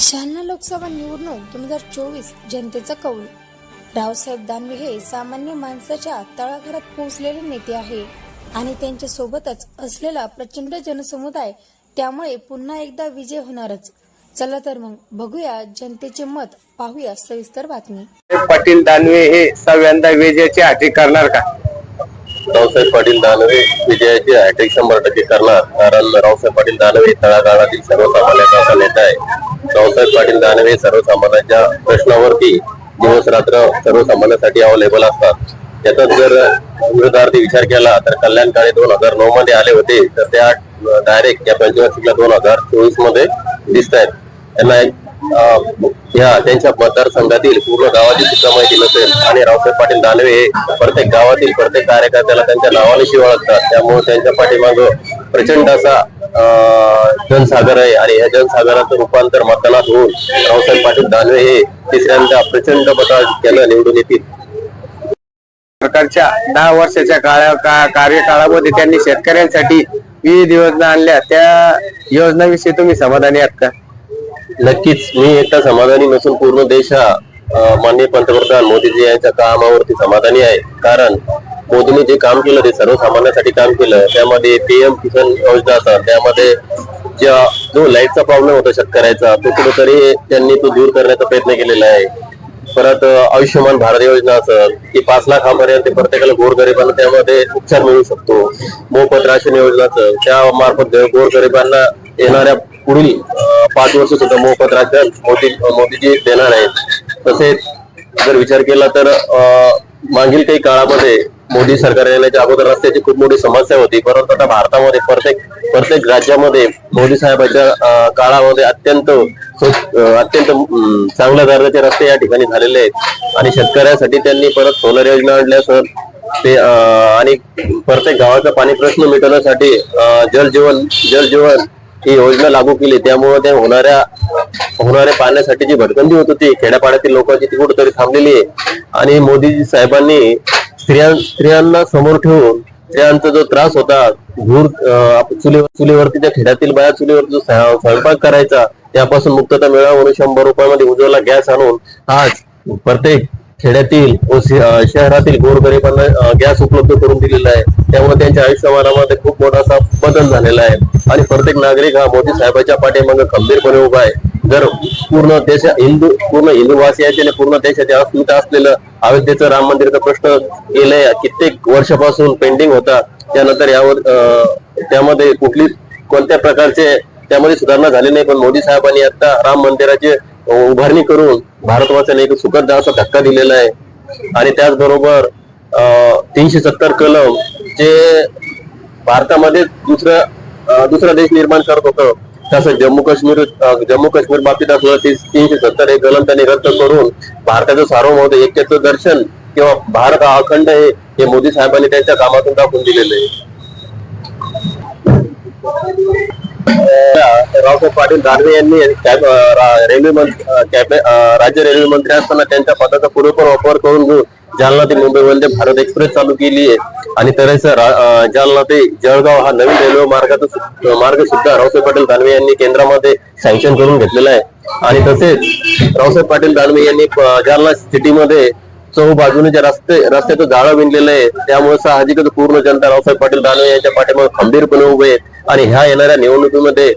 जालना लोकसभा निवडणूक दोन हजार चोवीस जनतेचा कौल. रावसाहेब दानवे हे सामान्य माणसाच्या तळाघरात पोहोचलेले नेते आहे आणि त्यांच्या सोबतच असलेला प्रचंड जनसमुदाय त्यामुळे पुन्हा एकदा विजय होणारच. चला तर मग बघूया जनतेचे मत पाहूया सविस्तर बातमी. पाटील दानवे हे सहाव्यांदा विजयाची हाती करणार का? रावसाहेब पाटील दानवे विजयाची हॅट्रिक शंभर टक्के करणार. कारण रावसाहेब पाटील दानवे तळागाळातील सर्वसामान्यांचा असा नेता आहे. रावसाहेब पाटील दानवे सर्वसामान्यांच्या प्रश्नावरती दिवस रात्र सर्वसामान्यांसाठी अवेलेबल असतात. त्याचाच जर विरोधार्थी विचार केला तर कल्याण काळे दोन हजार नऊ मध्ये आले होते. तर त्या डायरेक्ट या पंचवार्षिकला दोन हजार चोवीसमध्ये दिसत आहेत त्यांना एक या त्यांच्या मतदारसंघातील पूर्ण गावाची सुद्धा माहिती नसेल. आणि रावसाहेब पाटील दानवे हे प्रत्येक गावातील प्रत्येक कार्यकर्त्याला त्यांच्या नावानिशी ओळखतात. त्यामुळे त्यांच्या पाठीमाग प्रचंड असा जनसागर आहे. आणि या जनसागराचं रूपांतर मतदानात होऊन रावसाहेब पाटील दानवे हे तिसऱ्यांदा प्रचंड मताधिक्यानं निवडून येतील. सरकारच्या दहा वर्षाच्या काळा का- कार्यकाळामध्ये त्यांनी शेतकऱ्यांसाठी विविध योजना आणल्या. त्या योजनाविषयी तुम्ही समाधानी आहात का? नक्कीच. मी एकटा समाधानी नसून पूर्ण देश हा माननीय पंतप्रधान मोदीजी यांच्या कामावरती समाधानी आहे. कारण मोदींनी जे काम केलं ते सर्वसामान्यांसाठी काम केलं. त्यामध्ये पीएम किसान योजना असतात. त्यामध्ये ज्या जो लाईटचा प्रॉब्लेम होता शेतकऱ्याचा तो कुठेतरी त्यांनी तो दूर करण्याचा प्रयत्न केलेला आहे. परत आयुष्यमान भारत योजना असेल की पाच लाखापर्यंत प्रत्येकाला गोरगरिबांना त्यामध्ये उपचार मिळू शकतो. मोफत राशन योजना असं त्या मार्फत गोरगरिबांना येणाऱ्या पुढील पाच वर्ष सुद्धा मोफत राज्यात मोदी मोदीजी देणार आहेत. तसेच जर विचार केला तर मागील काही काळामध्ये मोदी सरकार येण्याच्या अगोदर रस्त्याची खूप मोठी समस्या होती. परंतु आता भारतामध्ये प्रत्येक प्रत्येक राज्यामध्ये मोदी साहेबांच्या काळामध्ये अत्यंत अत्यंत चांगल्या दर्जाचे रस्ते या ठिकाणी झालेले आहेत. आणि शेतकऱ्यांसाठी त्यांनी परत सोलर योजना आणल्या सर. ते आणि प्रत्येक गावाचा पाणी प्रश्न मिटवण्यासाठी जल जीवन जल जीवन ही योजना लागू केली त्यामुळे त्या होणाऱ्या होणाऱ्या पाण्यासाठी जी भटकंती होत होती खेड्यापाड्यातील लोकांची ती कुठेतरी थांबलेली आहे. आणि मोदी साहेबांनी स्त्रियां स्त्रियांना समोर ठेवून स्त्रियांचा जो त्रास होता धूर चुलीवर चुलीवरती त्या खेड्यातील बाया चुलीवर जो स्वयं- स्वयंपाक करायचा त्यापासून मुक्तता मिळावा म्हणून शंभर रुपयामध्ये उज्ज्वला गॅस आणून आज प्रत्येक खेड्यातील व शहरातील गोरगरिबांना गॅस उपलब्ध करून दिलेला आहे. त्यामुळे त्यांच्या आयुष्यमानामध्ये खूप मोठा असा बदल झालेला आहे. आणि प्रत्येक नागरिक हा मोदी साहेबांच्या पाठीमागे खंबीरपणे उभा आहे. जर पूर्ण देश हिंदू पूर्ण हिंदूवासियाचे आणि पूर्ण देशाचे अस्मिता असलेलं अयोध्येचं राम मंदिरचा प्रश्न गेल्या कित्येक वर्षापासून पेंडिंग होता. त्यानंतर यावर त्यामध्ये कुठली कोणत्या प्रकारचे त्यामध्ये सुधारणा झाली नाही पण मोदी साहेबांनी आता राम मंदिराचे उभारणी करून भारतवासियांना एक सुखद असा धक्का दिलेला आहे. आणि त्याचबरोबर अं, तीनशे सत्तर कलम जे भारतामध्ये दुसरं दुसरा देश निर्माण करत होतं तसं जम्मू काश्मीर जम्मू काश्मीर बाबतीत असलं तीनशे सत्तर हे कलम त्यांनी रद्द करून भारताचं सार्वभौम एकत्र दर्शन किंवा भारत हा अखंड आहे हे मोदी साहेबांनी त्यांच्या कामातून दाखवून दिलेलं आहे. रावसाहेब पाटील दानवे यांनी रेल्वे मंत्री कॅबे राज्य रेल्वे मंत्री असताना त्यांच्या पदाचा पुरेपूर वापर करून घेऊन जालना ते मुंबई वंदे भारत एक्सप्रेस चालू केली आहे. आणि तसेच जालना ते जळगाव हा नवीन रेल्वे मार्गाचा मार्ग सुद्धा रावसाहेब पाटील दानवे यांनी केंद्रामध्ये सँक्शन करून घेतलेला आहे. आणि तसेच रावसाहेब पाटील दानवे यांनी जालना सिटीमध्ये चौ बाजूने जे रस्ते रस्त्याचं जाळं विणलेलं आहे त्यामुळे साहजिकच पूर्ण जनता रावसाहेब पाटील दानवे यांच्या पाठीमागे खंबीरपणे उभे आहेत. आणि ह्या येणाऱ्या निवडणुकीमध्ये